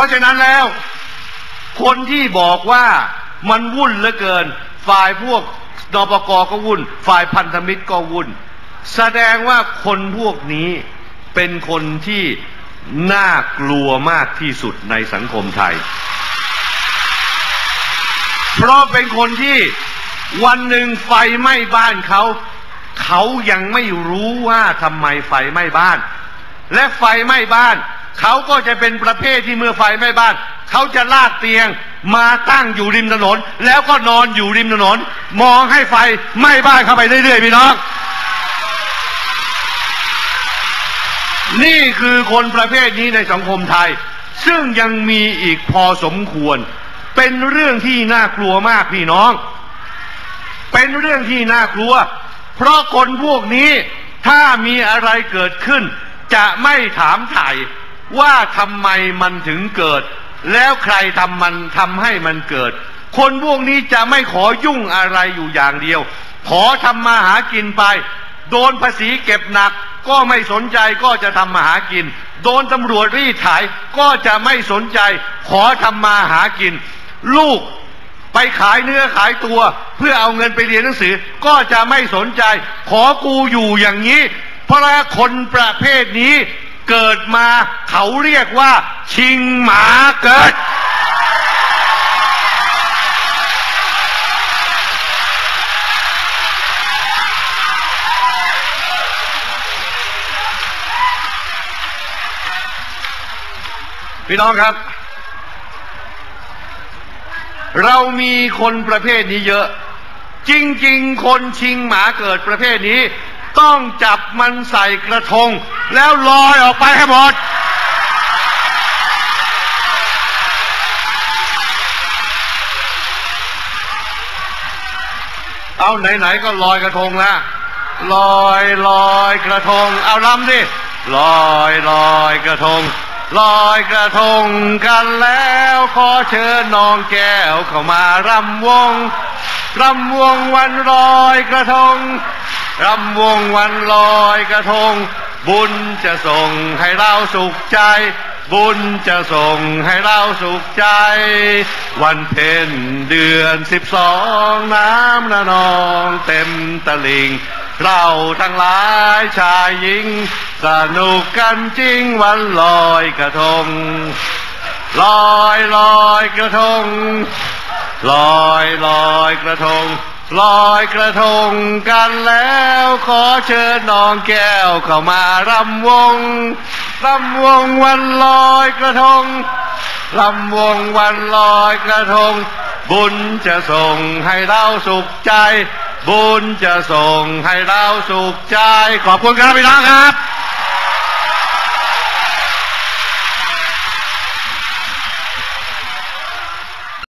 ราะฉะนั้นแล้ว คนที่บอกว่ามันวุ่นเหลือเกิน ฝ่ายพวกนปกก็วุ่น ฝ่ายพันธมิตรก็วุ่น แสดงว่าคนพวกนี้เป็นคนที่น่ากลัวมากที่สุดในสังคมไทย เพราะเป็นคนที่วันหนึ่งไฟไหม้บ้านเขา เขายังไม่รู้ว่าทำไมไฟไหม้บ้าน และไฟไหม้บ้าน เขาก็จะเป็นประเภทที่เมื่อไฟไหม้บ้าน เขาจะลากเตียงมาตั้งอยู่ริมถนน แล้วก็นอนอยู่ริมถนน มองให้ไฟไหม้บ้านเข้าไปเรื่อยๆพี่น้องนี่คือคนประเภทนี้ในสังคมไทย ซึ่งยังมีอีกพอสมควร เป็นเรื่องที่น่ากลัวมากพี่น้อง เป็นเรื่องที่น่ากลัว เพราะคนพวกนี้ถ้ามีอะไรเกิดขึ้น จะไม่ถามไถ่ ว่าทำไมมันถึงเกิด แล้วใครทำมันทำให้มันเกิด คนพวกนี้จะไม่ขอยุ่งอะไรอยู่อย่างเดียว ขอทำมาหากินไป โดนภาษีเก็บหนัก ก็ไม่สนใจก็จะทำมาหากิน โดนตำรวจรีดไถก็จะไม่สนใจ ขอทำมาหากิน ลูกไปขายเนื้อขายตัว เพื่อเอาเงินไปเรียนหนังสือ ก็จะไม่สนใจ ขอกูอยู่อย่างนี้ เพราะคนประเภทนี้ เกิดมาเขาเรียกว่า ชิงหมาเกิด พี่น้องครับ เรามีคนประเภทนี้เยอะ จริง ๆ คนชิงหมาเกิดประเภทนี้ ต้องจับมันใส่กระทง แล้วลอยออกไปให้หมด เอาไหนๆก็ลอยกระทงแล้วลอยลอยกระทง เอาลำดิลอยลอยกระทงลอยกระทงกันแล้วขอเชิญน้องแก้วเข้ามารำวงรำวงวันลอยกระทง รำวงวันลอยกระทง บุญจะส่งให้เราสุขใจ บุญจะส่งให้เราสุขใจ วันเพ็ญเดือนสิบสองน้ำละนองเต็มตลิ่งเราทั้งหลายชายหญิง สนุกกันจริงวันลอยกระทง ลอยลอยกระทง ลอยลอยกระทง ลอยกระทงกันแล้วขอเชิญน้องแก้วเข้ามารำวงรำวงวันลอยกระทงรำวงวันลอยกระทง บุญจะส่งให้เราสุขใจ บุญจะส่งให้เราสุขใจ ขอบคุณครับพี่น้องครับ